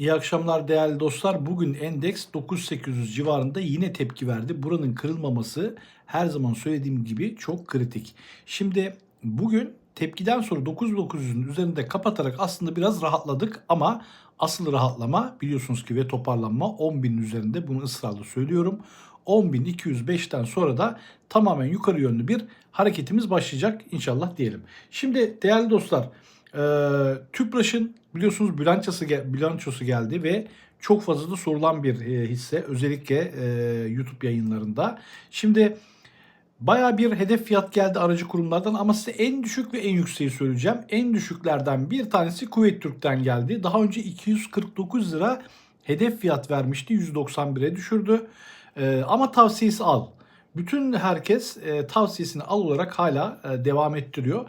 İyi akşamlar değerli dostlar. Bugün endeks 9800 civarında yine tepki verdi. Buranın kırılmaması her zaman söylediğim gibi çok kritik. Şimdi bugün tepkiden sonra 9900'ün üzerinde kapatarak aslında biraz rahatladık ama asıl rahatlama biliyorsunuz ki ve toparlanma 10.000'in üzerinde bunu ısrarla söylüyorum. 10.205'ten sonra da tamamen yukarı yönlü bir hareketimiz başlayacak inşallah diyelim. Şimdi değerli dostlar e, Tüpraş'ın biliyorsunuz bilançosu, bilançosu geldi ve çok fazla da sorulan bir e, hisse özellikle e, YouTube yayınlarında. Şimdi Baya bir hedef fiyat geldi aracı kurumlardan ama size en düşük ve en yükseği söyleyeceğim. En düşüklerden bir tanesi Kuveyt Türk'ten geldi. Daha önce 249 lira hedef fiyat vermişti. 191'e düşürdü. Ee, ama tavsiyesi al. Bütün herkes e, tavsiyesini al olarak hala e, devam ettiriyor.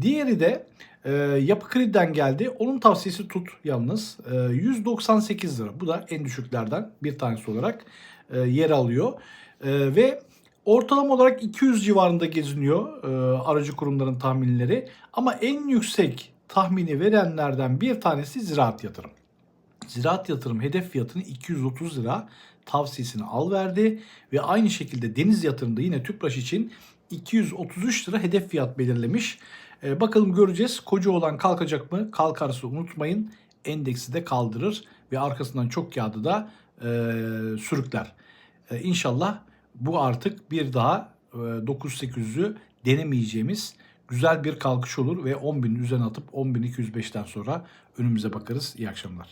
Diğeri de e, Yapı Kredi'den geldi. Onun tavsiyesi tut yalnız. E, 198 lira. Bu da en düşüklerden bir tanesi olarak e, yer alıyor. E, ve Ortalama olarak 200 civarında geziniyor e, aracı kurumların tahminleri. Ama en yüksek tahmini verenlerden bir tanesi ziraat yatırım. Ziraat yatırım hedef fiyatını 230 lira tavsiyesini al verdi. Ve aynı şekilde deniz yatırımda yine Tüpraş için 233 lira hedef fiyat belirlemiş. E, bakalım göreceğiz. Koca olan kalkacak mı? Kalkarsa unutmayın endeksi de kaldırır ve arkasından çok kağıdı da e, sürükler. E, inşallah bu artık bir daha e, 9800'ü denemeyeceğimiz güzel bir kalkış olur ve 10.000'in üzerine atıp 10.205'ten sonra önümüze bakarız. İyi akşamlar.